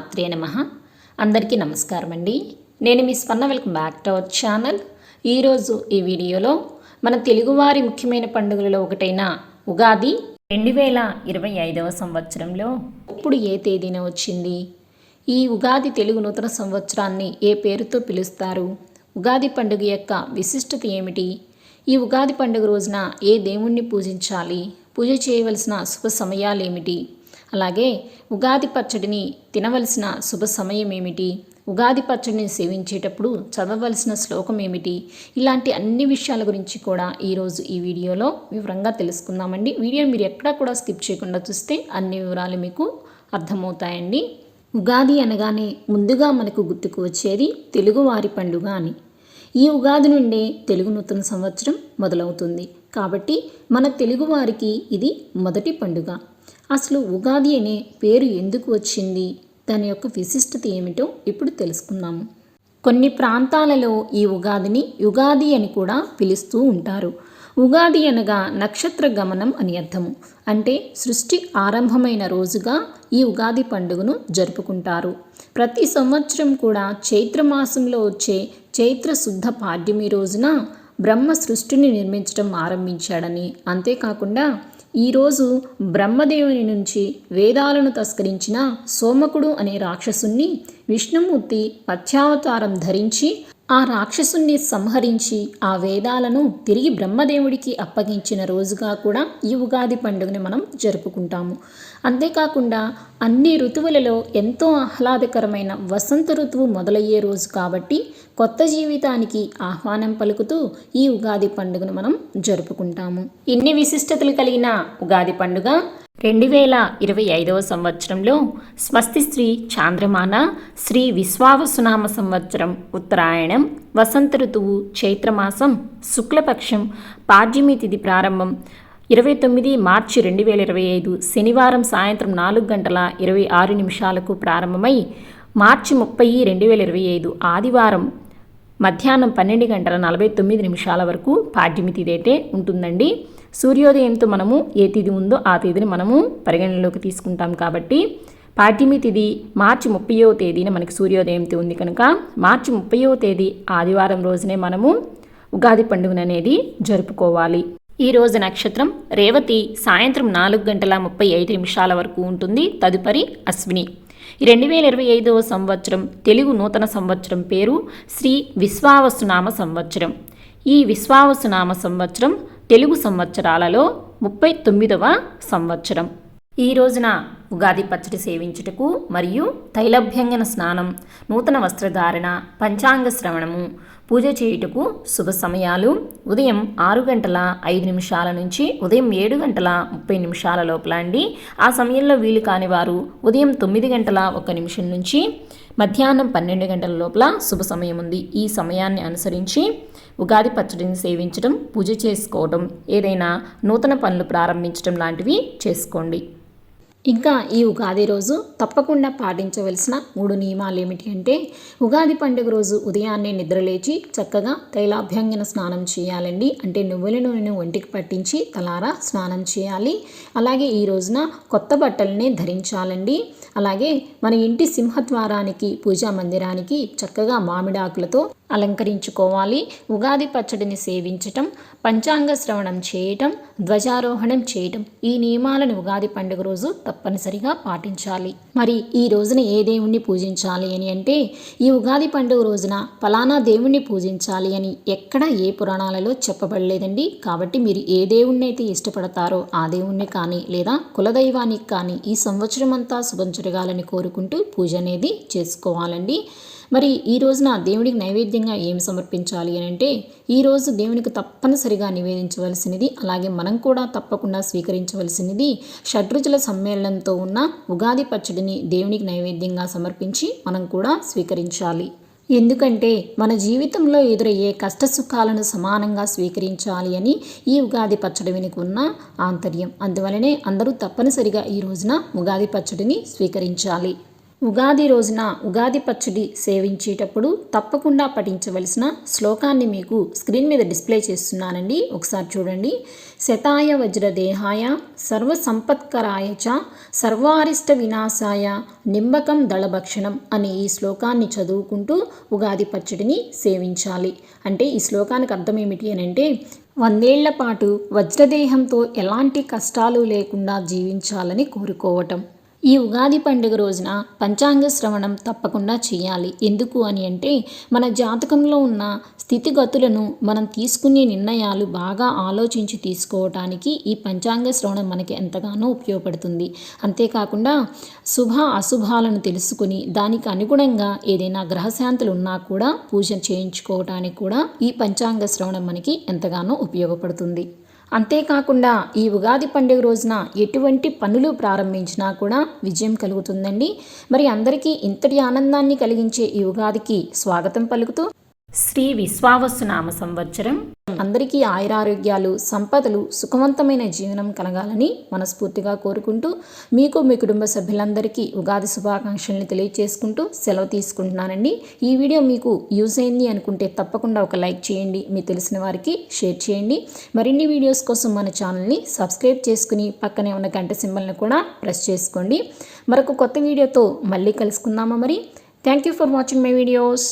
శ్రీమాత్రే నమ. అందరికీ నమస్కారం అండి. నేను మీ Spanna welcome back to our channel. ఈరోజు ఈ వీడియోలో మన తెలుగువారి ముఖ్యమైన పండుగలలో ఒకటైన ఉగాది. రెండు వేల ఇరవై ఐదవ సంవత్సరంలో ఇప్పుడు ఏ తేదీన వచ్చింది? ఈ ఉగాది తెలుగు నూతన సంవత్సరాన్ని ఏ పేరుతో పిలుస్తారు? ఉగాది పండుగ యొక్క విశిష్టత ఏమిటి? ఈ ఉగాది పండుగ రోజున ఏ దేవుణ్ణి పూజించాలి? పూజ చేయవలసిన శుభ సమయాలు ఏమిటి అలాగే ఉగాది పచ్చడిని తినవలసిన శుభ సమయం ఏమిటి ఉగాది పచ్చడిని సేవించేటప్పుడు చదవవలసిన శ్లోకం ఏమిటి? ఇలాంటి అన్ని విషయాల గురించి కూడా ఈరోజు ఈ వీడియోలో వివరంగా తెలుసుకుందామండి. వీడియో మీరు ఎక్కడా కూడా స్కిప్ చేయకుండా చూస్తే అన్ని వివరాలు మీకు అర్థమవుతాయండి. ఉగాది అనగానే ముందుగా మనకు గుర్తుకు వచ్చేది తెలుగువారి పండుగ అని. ఈ ఉగాది నుండే తెలుగు నూతన సంవత్సరం మొదలవుతుంది. కాబట్టి మన తెలుగువారికి ఇది మొదటి పండుగ. అసలు ఉగాది అనే పేరు ఎందుకు వచ్చింది? దాని యొక్క విశిష్టత ఏమిటో ఇప్పుడు తెలుసుకుందాము కొన్ని ప్రాంతాలలో ఈ ఉగాదిని యుగాది అని కూడా పిలుస్తూ ఉంటారు. ఉగాది అనగా నక్షత్ర గమనం అని అర్థము అంటే సృష్టి ఆరంభమైన రోజుగా ఈ ఉగాది పండుగను జరుపుకుంటారు. ప్రతి సంవత్సరం కూడా చైత్రమాసంలో వచ్చే చైత్ర శుద్ధ పాడ్యమి రోజున బ్రహ్మ సృష్టిని నిర్మించడం ఆరంభించాడని. అంతేకాకుండా ఈరోజు బ్రహ్మదేవుని నుంచి వేదాలను తస్కరించిన సోమకుడు అనే రాక్షసుణ్ణి విష్ణుమూర్తి పత్యావతారం ధరించి ఆ రాక్షసుణ్ణి సంహరించి ఆ వేదాలను తిరిగి బ్రహ్మదేవుడికి అప్పగించిన రోజుగా కూడా ఈ ఉగాది పండుగని మనం జరుపుకుంటాము. అంతేకాకుండా అన్ని ఋతువులలో ఎంతో ఆహ్లాదకరమైన వసంత ఋతువు మొదలయ్యే రోజు కాబట్టి కొత్త జీవితానికి ఆహ్వానం పలుకుతూ ఈ ఉగాది పండుగను మనం జరుపుకుంటాము. ఇన్ని విశిష్టతలు కలిగిన ఉగాది పండుగ రెండు వేల ఇరవై ఐదవ సంవత్సరంలో స్వస్తి శ్రీ చాంద్రమాన శ్రీ విశ్వావసునామ సంవత్సరం ఉత్తరాయణం వసంత ఋతువు చైత్రమాసం శుక్లపక్షం పాడ్యమి తిథి ప్రారంభం ఇరవై తొమ్మిది మార్చి రెండు వేల ఇరవై ఐదు శనివారం సాయంత్రం నాలుగు గంటల ఇరవై ఆరు నిమిషాలకు ప్రారంభమై మార్చి ముప్పై రెండు వేల ఇరవై ఐదు ఆదివారం మధ్యాహ్నం పన్నెండు గంటల నలభై తొమ్మిది నిమిషాల వరకు పాడ్యమి తిథి అయితే ఉంటుందండి. సూర్యోదయంతో మనము ఏ తేదీ ఉందో ఆ తేదీని మనము పరిగణనలోకి తీసుకుంటాం కాబట్టి పాడ్యమి తిది మార్చి ముప్పయో తేదీన మనకి సూర్యోదయంతో ఉంది కనుక మార్చి ముప్పయో తేదీ ఆదివారం రోజునే మనము ఉగాది పండుగను అనేది జరుపుకోవాలి. ఈ రోజు నక్షత్రం రేవతి సాయంత్రం నాలుగు గంటల ముప్పై ఐదు నిమిషాల వరకు ఉంటుంది. తదుపరి అశ్విని. రెండు వేల ఇరవై ఐదవ సంవత్సరం తెలుగు నూతన సంవత్సరం పేరు శ్రీ విశ్వావసునామ సంవత్సరం. ఈ విశ్వావసునామ సంవత్సరం తెలుగు సంవత్సరాలలో ముప్పై తొమ్మిదవ సంవత్సరం. ఈ రోజున ఉగాది పచ్చడి సేవించుటకు మరియు తైలభ్యంగన స్నానం నూతన వస్త్రధారణ పంచాంగ శ్రవణము పూజ చేయుటకు శుభ సమయాలు. ఉదయం ఆరు గంటల ఐదు నిమిషాల నుంచి ఉదయం ఏడు గంటల ముప్పై నిమిషాల లోపల అండి. ఆ సమయంలో వీలు కాని వారు ఉదయం తొమ్మిది గంటల ఒక నిమిషం నుంచి మధ్యాహ్నం పన్నెండు గంటల లోపల శుభ సమయం ఉంది. ఈ సమయాన్ని అనుసరించి ఉగాది పచ్చడిని సేవించడం పూజ చేసుకోవడం ఏదైనా నూతన పనులు ప్రారంభించడం లాంటివి చేసుకోండి. ఇంకా ఈ ఉగాది రోజు తప్పకుండా పాటించవలసిన మూడు నియమాలు ఏమిటి అంటే ఉగాది పండుగ రోజు ఉదయాన్నే నిద్రలేచి చక్కగా తైలాభ్యంగన స్నానం చేయాలండి. అంటే నువ్వుల నూనెను ఒంటికి పట్టించి తలారా స్నానం చేయాలి. అలాగే ఈ రోజున కొత్త బట్టలనే ధరించాలండి. అలాగే మన ఇంటి సింహద్వారానికి పూజా మందిరానికి చక్కగా మామిడాకులతో అలంకరించుకోవాలి. ఉగాది పచ్చడిని సేవించటం పంచాంగ శ్రవణం చేయటం ధ్వజారోహణం చేయటం ఈ నియమాలను ఉగాది పండుగ రోజు తప్పనిసరిగా పాటించాలి. మరి ఈ రోజున ఏ దేవుణ్ణి పూజించాలి అని అంటే ఈ ఉగాది పండుగ రోజున ఫలానా దేవుణ్ణి పూజించాలి అని ఎక్కడ ఏ పురాణాలలో చెప్పబడలేదండి. కాబట్టి మీరు ఏ దేవుణ్ణి అయితే ఇష్టపడతారో ఆ దేవుణ్ణి కానీ లేదా కులదైవానికి కానీ ఈ సంవత్సరం అంతా శుభం జరగాలని కోరుకుంటూ పూజ అనేది చేసుకోవాలండి. మరి ఈ రోజున దేవుడికి నైవేద్యంగా ఏమి సమర్పించాలి అని అంటే ఈరోజు దేవునికి తప్పనిసరిగా నివేదించవలసినది అలాగే మనం కూడా తప్పకుండా స్వీకరించవలసినది షడ్రుచుల సమ్మేళనంతో ఉన్న ఉగాది పచ్చడిని దేవునికి నైవేద్యంగా సమర్పించి మనం కూడా స్వీకరించాలి. ఎందుకంటే మన జీవితంలో ఎదురయ్యే కష్ట సుఖాలను సమానంగా స్వీకరించాలి అని ఈ ఉగాది పచ్చడి వెనుక ఉన్న ఆంతర్యం. అందువలనే అందరూ తప్పనిసరిగా ఈ రోజున ఉగాది పచ్చడిని స్వీకరించాలి. ఉగాది రోజున ఉగాది పచ్చడి సేవించేటప్పుడు తప్పకుండా పఠించవలసిన శ్లోకాన్ని మీకు స్క్రీన్ మీద డిస్ప్లే చేస్తున్నానండి. ఒకసారి చూడండి. శతాయ వజ్రదేహాయ సర్వసంపత్కరాయ చ సర్వారిష్ట వినాశాయ నింబకం దళభక్షణం అనే ఈ శ్లోకాన్ని చదువుకుంటూ ఉగాది పచ్చడిని సేవించాలి. అంటే ఈ శ్లోకానికి అర్థం ఏమిటి అని అంటే వందేళ్ళ పాటు వజ్రదేహంతో ఎలాంటి కష్టాలు లేకుండా జీవించాలని కోరుకోవటం. ఈ ఉగాది పండుగ రోజున పంచాంగ శ్రవణం తప్పకుండా చేయాలి. ఎందుకు అని అంటే మన జాతకంలో ఉన్న స్థితిగతులను మనం తీసుకునే నిర్ణయాలు బాగా ఆలోచించి తీసుకోవటానికి ఈ పంచాంగ శ్రవణం మనకి ఎంతగానో ఉపయోగపడుతుంది. అంతేకాకుండా శుభ అశుభాలను తెలుసుకుని దానికి అనుగుణంగా ఏదైనా గ్రహశాంతులు ఉన్నా కూడా పూజ చేయించుకోవటానికి కూడా ఈ పంచాంగ శ్రవణం మనకి ఎంతగానో ఉపయోగపడుతుంది. అంతేకాకుండా ఈ ఉగాది పండుగ రోజున ఎటువంటి పనులు ప్రారంభించినా కూడా విజయం కలుగుతుందండి. మరి అందరికీ ఇంతటి ఆనందాన్ని కలిగించే ఈ ఉగాదికి స్వాగతం పలుకుతూ శ్రీ విశ్వావసు నామ సంవత్సరం. అందరికీ ఆయురారోగ్యాలు సంపదలు సుఖవంతమైన జీవనం కలగాలని మనస్ఫూర్తిగా కోరుకుంటూ మీకు మీ కుటుంబ సభ్యులందరికీ ఉగాది శుభాకాంక్షల్ని తెలియజేసుకుంటూ సెలవు తీసుకుంటున్నానండి. ఈ వీడియో మీకు యూజ్ అయింది అనుకుంటే తప్పకుండా ఒక లైక్ చేయండి మీ తెలిసిన వారికి షేర్ చేయండి. మరిన్ని వీడియోస్ కోసం మన ఛానల్ని సబ్స్క్రైబ్ చేసుకుని పక్కనే ఉన్న గంట సింబల్ని కూడా ప్రెస్ చేసుకోండి. మరొక కొత్త వీడియోతో మళ్ళీ కలుసుకుందామా మరి? Thank you for watching my videos.